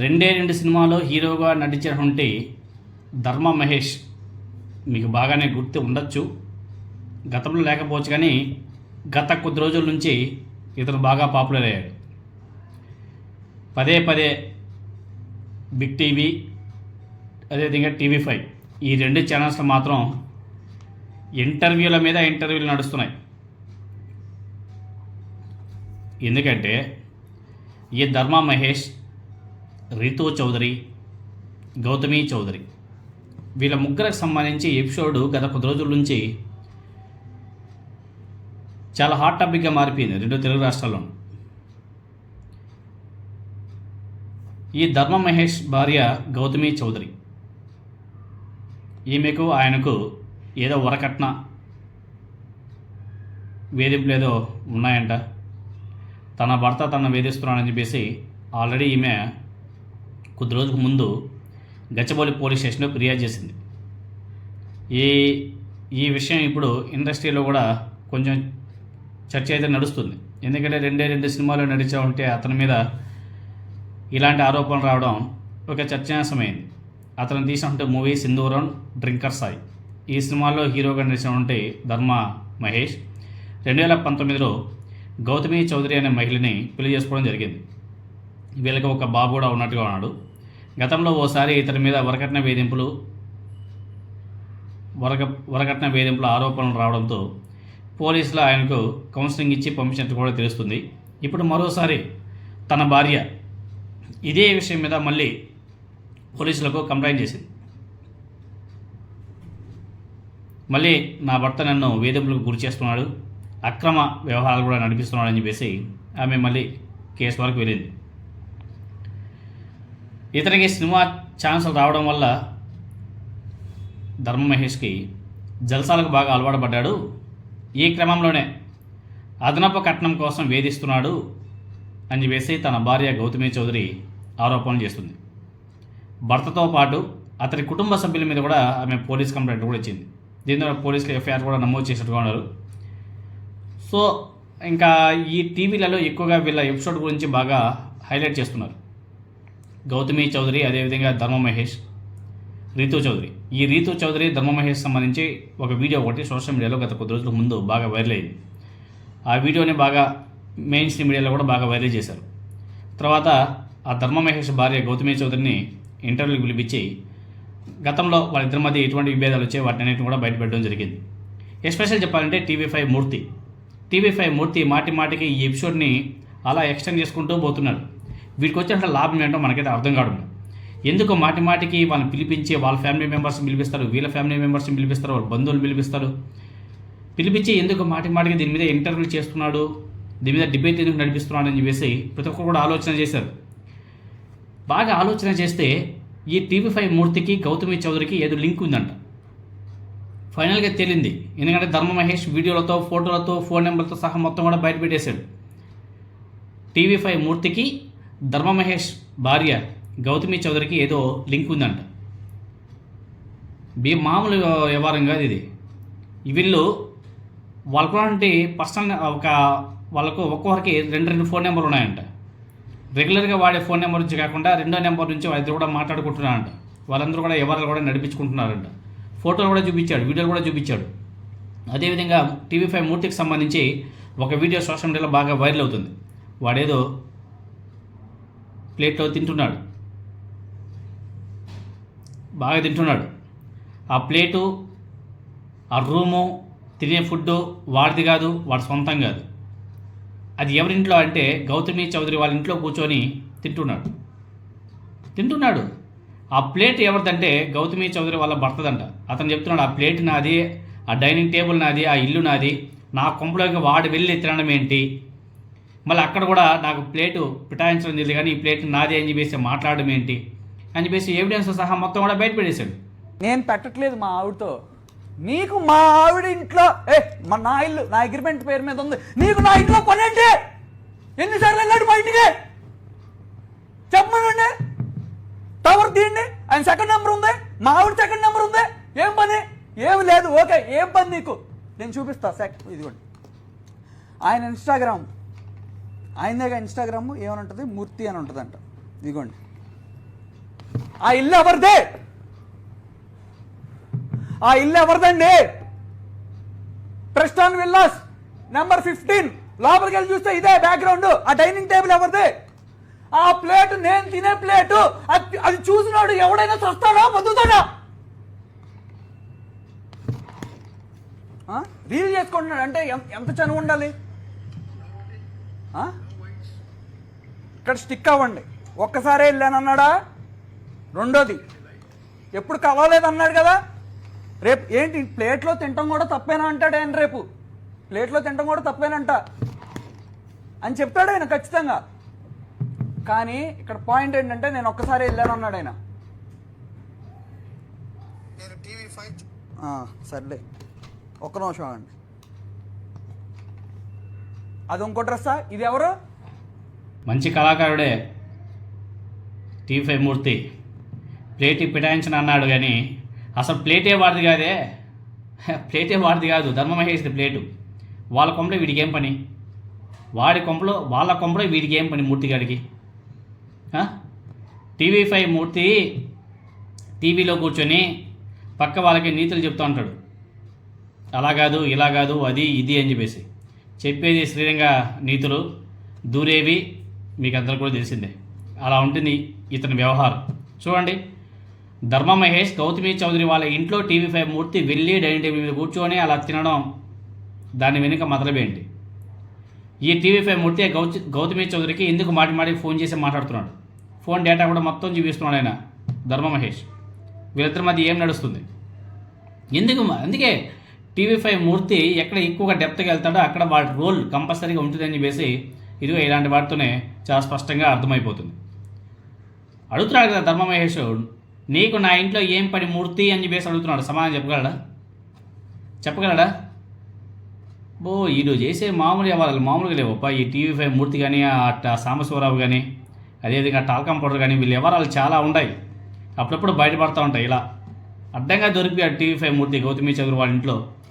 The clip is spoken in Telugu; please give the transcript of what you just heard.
రెండే రెండు సినిమాలో హీరోగా నటించినటువంటి ధర్మ మహేష్ మీకు బాగానే గుర్తు ఉండొచ్చు. గతంలో లేకపోవచ్చు కానీ గత కొద్ది రోజుల నుంచి ఇతను బాగా పాపులర్ అయ్యాడు. పదే పదే బిగ్ టీవీ అదేవిధంగా టీవీ ఫైవ్ ఈ రెండు ఛానల్స్లో మాత్రం ఇంటర్వ్యూల మీద ఇంటర్వ్యూలు నడుస్తున్నాయి. ఎందుకంటే ఈ ధర్మ మహేష్ రితు చౌదరి గౌతమి చౌదరి. వీళ్ళ ముగ్గురికి సంబంధించి ఎపిసోడ్ గత కొద్ది రోజుల నుంచి చాలా హాట్ టాపిక్గా మారిపోయింది రెండు తెలుగు రాష్ట్రాల్లో. ఈ ధర్మ మహేష్ భార్య గౌతమి చౌదరి. ఈమెకు ఆయనకు ఏదో వరకట్న వేధింపులు ఏదో ఉన్నాయంట. తన భర్త తన వేధిస్తున్నాడని చెప్పేసి ఆల్రెడీ ఈమె కొద్ది రోజులకు ముందు గచ్చబౌలి పోలీస్ స్టేషన్లో ఫిర్యాదు చేసింది. ఈ ఈ విషయం ఇప్పుడు ఇండస్ట్రీలో కూడా కొంచెం చర్చ అయితే నడుస్తుంది. ఎందుకంటే రెండే రెండు సినిమాలు నడిచా ఉంటే అతని మీద ఇలాంటి ఆరోపణలు రావడం ఒక చర్చనీయాంశమైంది. అతను తీసినటువంటి మూవీ సింధూరం డ్రింకర్ సాయి. ఈ సినిమాలో హీరోగా నడిచినటువంటి ధర్మ మహేష్. రెండు వేల పంతొమ్మిదిలో గౌతమి చౌదరి అనే మహిళని పెళ్ళి చేసుకోవడం జరిగింది. వీళ్ళకి ఒక బాబు కూడా ఉన్నట్టుగా ఉన్నాడు. గతంలో ఓసారి ఇతని మీద వరకట్న వేధింపులు వరక వరకట్న వేధింపుల ఆరోపణలు రావడంతో పోలీసులు ఆయనకు కౌన్సిలింగ్ ఇచ్చి పంపించినట్టు కూడా తెలుస్తుంది. ఇప్పుడు మరోసారి తన భార్య ఇదే విషయం మీద మళ్ళీ పోలీసులకు కంప్లైంట్ చేసింది. మళ్ళీ నా భర్త నన్ను వేధింపులకు గురి చేస్తున్నాడు అక్రమ వ్యవహారాలు కూడా నడిపిస్తున్నాడు అని చెప్పేసి ఆమె మళ్ళీ కేసు వరకు వెళ్ళింది. ఇతనికి సినిమా ఛాన్సులు రావడం వల్ల ధర్మ మహేష్కి జల్సాలకు బాగా అలవాటు పడ్డాడు ఈ క్రమంలోనే అదనపు కట్నం కోసం వేధిస్తున్నాడు అని చెప్పేసి తన భార్య గౌతమి చౌదరి ఆరోపణలు చేస్తుంది. భర్తతో పాటు అతని కుటుంబ సభ్యుల మీద కూడా ఆమె పోలీస్ కంప్లైంట్ కూడా ఇచ్చింది. దీంతో పోలీసులు ఎఫ్ఐఆర్ కూడా నమోదు చేసినట్టుగా ఉన్నారు. సో ఇంకా ఈ టీవీలలో ఎక్కువగా వీళ్ళ ఎపిసోడ్ గురించి బాగా హైలైట్ చేస్తున్నారు. గౌతమి చౌదరి అదేవిధంగా ధర్మ మహేష్ రీతు చౌదరి. ఈ రీతు చౌదరి ధర్మ మహేష్ సంబంధించి ఒక వీడియో ఒకటి సోషల్ మీడియాలో గత కొద్ది రోజుల ముందు బాగా వైరల్ అయింది. ఆ వీడియోని బాగా మెయిన్ స్ట్రీమ్ మీడియాలో కూడా బాగా వైరల్ చేశారు. తర్వాత ఆ ధర్మ మహేష్ భార్య గౌతమి చౌదరిని ఇంటర్వ్యూకి పిలిపించి గతంలో వాళ్ళిద్దరి మధ్య ఎటువంటి విభేదాలు వచ్చాయి వాటిని అన్నింటిని కూడా బయటపెట్టడం జరిగింది. ఎస్పెషల్ చెప్పాలంటే TV five Murthy. TV five Murthy మాటి మాటికి ఈ ఎపిసోడ్ని అలా ఎక్స్టెండ్ చేసుకుంటూ పోతున్నాడు వీటికి వచ్చిన లాభం ఏంటో మనకైతే అర్థం కావడం ఎందుకు మాటి మాటికి వాళ్ళని పిలిపించి వాళ్ళ ఫ్యామిలీ మెంబర్స్ని పిలిపిస్తారు వీళ్ళ ఫ్యామిలీ మెంబర్స్ని పిలిపిస్తారు వాళ్ళ బంధువులు పిలిపిస్తారు. పిలిపించి ఎందుకు మాటి మాటికి దీని మీద ఇంటర్వ్యూ చేస్తున్నాడు దీని మీద డిబేట్ ఎందుకు నడిపిస్తున్నాడు అని చెప్పేసి ప్రతి ఒక్కరు కూడా ఆలోచన చేశారు. బాగా ఆలోచన చేస్తే ఈ టీవీ ఫైవ్ మూర్తికి గౌతమి చౌదరికి ఏదో లింక్ ఉందంట. ఫైనల్గా తేలింది. ఎందుకంటే ధర్మ మహేష్ వీడియోలతో ఫోటోలతో ఫోన్ నెంబర్తో సహా మొత్తం కూడా బయట పెట్టేశాడు. టీవీ ఫైవ్ మూర్తికి ధర్మ మహేష్ భార్య గౌతమి చౌదరికి ఏదో లింక్ ఉందంట. బి మామూలు వ్యవహారం కాదు ఇది. వీళ్ళు వాళ్ళకున్నటువంటి పర్సనల్ ఒక వాళ్ళకు ఒక్కొక్కరికి రెండు రెండు ఫోన్ నెంబర్లు ఉన్నాయంట. రెగ్యులర్గా వాడే ఫోన్ నెంబర్ నుంచి కాకుండా రెండో నెంబర్ నుంచి వాళ్ళిద్దరు కూడా మాట్లాడుకుంటున్నారంట. వాళ్ళందరూ కూడా ఎవరు కూడా నడిపించుకుంటున్నారంట. ఫోటోలు కూడా చూపించాడు వీడియోలు కూడా చూపించాడు. అదేవిధంగా టీవీ ఫైవ్ మూర్తికి సంబంధించి ఒక వీడియో సోషల్ మీడియాలో బాగా వైరల్ అవుతుంది. వాడేదో ప్లేట్లో తింటున్నాడు. బాగా తింటున్నాడు. ఆ ప్లేటు ఆ రూము తినే ఫుడ్ వాడిది కాదు వాడి సొంతం కాదు. అది ఎవరింట్లో అంటే గౌతమి చౌదరి వాళ్ళ ఇంట్లో కూర్చొని తింటున్నాడు. తింటున్నాడు. ఆ ప్లేట్ ఎవరిదంటే గౌతమి చౌదరి వాళ్ళ భర్తదంట. అతను చెప్తున్నాడు ఆ ప్లేట్ నాది ఆ డైనింగ్ టేబుల్ నాది ఆ ఇల్లు నాది నా కొంపలోకి వాడు వెళ్ళి తినడం ఏంటి? మళ్ళీ అక్కడ కూడా నాకు ప్లేటు పిటాయించడం తెలియదు కానీ ఈ ప్లేట్ నాదే అని చెప్పేసి మాట్లాడడం ఏంటి? అని చెప్పేసి ఎవిడెన్స్ సహా మొత్తం కూడా బయట పెట్టేశాడు. నేను పెట్టట్లేదు మా ఆవిడతో. నీకు మా ఆవిడ ఇంట్లో ఏ మా నా ఇల్లు నా అగ్రిమెంట్ పేరు మీద ఉంది. నీకు నా ఇంట్లో కొనండి ఎన్నిసార్లు వెళ్ళాడు మా ఇంటికి? చెప్పమనండి. టవర్ తీయండి ఆయన సెకండ్ నెంబర్ ఉంది. మా ఆవిడ సెకండ్ నెంబర్ ఉంది. ఏం పని? ఏం లేదు. ఓకే ఏం పని నీకు? నేను చూపిస్తా సెక్ ఇదిగోండి. ఆయన ఇన్స్టాగ్రామ్ ఆయనదేగా ఇన్స్టాగ్రామ్ ఏమని ఉంటుంది? మూర్తి అని ఉంటుందంట. ఇదిగోండి. ఆ ఇల్లు ఎవరిదే? ఆ ఇల్లు ఎవరిదండి? Preston villas number fifteen. లోపలికి వెళ్ళి చూస్తే ఇదే బ్యాక్గ్రౌండ్ ఆ డైనింగ్ టేబుల్ ఎవరిది? ఆ ప్లేట్ నేను తినే ప్లేటు. అది అది చూసినాడు ఎవడైనా చస్తాడా బతుకుతాడా? రీల్ చేసుకుంటున్నాడు. అంటే ఎంత- ఎంత చనువు ఉండాలి? ఆ? ఇక్కడ స్టిక్ అవ్వండి. ఒక్కసారే వెళ్ళానన్నాడా రెండోది ఎప్పుడు కలవలేదన్నాడు కదా? రేపు ఏంటి ప్లేట్లో తినటం కూడా తప్పేనా అంటాడు ఆయన రేపు? ప్లేట్లో తినటం కూడా తప్పేనంట. అని చెప్తాడు ఆయన ఖచ్చితంగా. కానీ ఇక్కడ పాయింట్ ఏంటంటే నేను ఒక్కసారి వెళ్ళాను అన్నాడు ఆయన. సర్లే. ఒక్క నిమిషం అండి అది ఇంకో డ్రెస్సా? ఇది ఎవరు? మంచి కళాకారుడే టీఫై ఫైవ్ మూర్తి. ప్లేట్ పిటాయించిన అన్నాడు కానీ అసలు ప్లేటే వాడిది కాదే. ప్లేటే వాడిది కాదు ధర్మమహేష్ది ప్లేటు. వాళ్ళ కొంపలో వీడికి ఏం పని? వాడి కొంపలో వాళ్ళ కొంపలో వీడికి ఏం పని మూర్తి గాడికి? టీవీ ఫైవ్ మూర్తి టీవీలో కూర్చొని పక్క వాళ్ళకి నీతులు చెప్తూ ఉంటాడు. అలా కాదు ఇలా కాదు అది ఇది అని చెప్పేసి. చెప్పేది శ్రీరంగ నీతులు దూరేవి మీకు అందరికీ కూడా తెలిసిందే. అలా ఉంటుంది ఇతని వ్యవహారం. చూడండి. ధర్మ మహేష్ గౌతమి చౌదరి వాళ్ళ ఇంట్లో టీవీ ఫైవ్ మూర్తి వెళ్ళి డైనింగ్ టేబుల్ మీద కూర్చొని అలా తినడం దాని వెనుక మతలబేంటి ఈ టీవీ ఫైవ్ మూర్తి గౌ గౌతమి చౌదరికి ఎందుకు మాటి మాటి ఫోన్ చేసి మాట్లాడుతున్నాడు? ఫోన్ డేటా కూడా మొత్తం చూపిస్తున్నాడు ఆయన ధర్మ మహేష్. వీళ్ళిద్దరి మధ్య ఏం నడుస్తుంది? ఎందుకు అందుకే టీవీ ఫైవ్ మూర్తి ఎక్కడ ఎక్కువగా డెప్త్గా వెళ్తాడో అక్కడ వాడి రోల్ కంపల్సరీగా ఉంటుందని చెప్పేసి ఇదిగో ఇలాంటి వాటితోనే చాలా స్పష్టంగా అర్థమైపోతుంది. అడుగుతున్నాడు కదా ధర్మ నీకు నా ఇంట్లో ఏం పని మూర్తి అని చెప్పేసి అడుగుతున్నాడు. సమాధానం చెప్పగలడా? చెప్పగలడా? బో ఈడు చేసే మామూలు వ్యవహారాలు మామూలుగా లేవప్ప ఈ టీవీ ఫైవ్ మూర్తి కానీ ఆ సాంబశివరావు కానీ అదేవిధంగా టాల్కం పౌడర్ కానీ వీళ్ళ వ్యవహారాలు చాలా ఉన్నాయి అప్పుడప్పుడు బయటపడతా ఉంటాయి ఇలా. అడ్డంగా దొరికి ఆ టీవీ ఫైవ్ మూర్తి గౌతమి చదువు వాళ్ళ ఇంట్లో.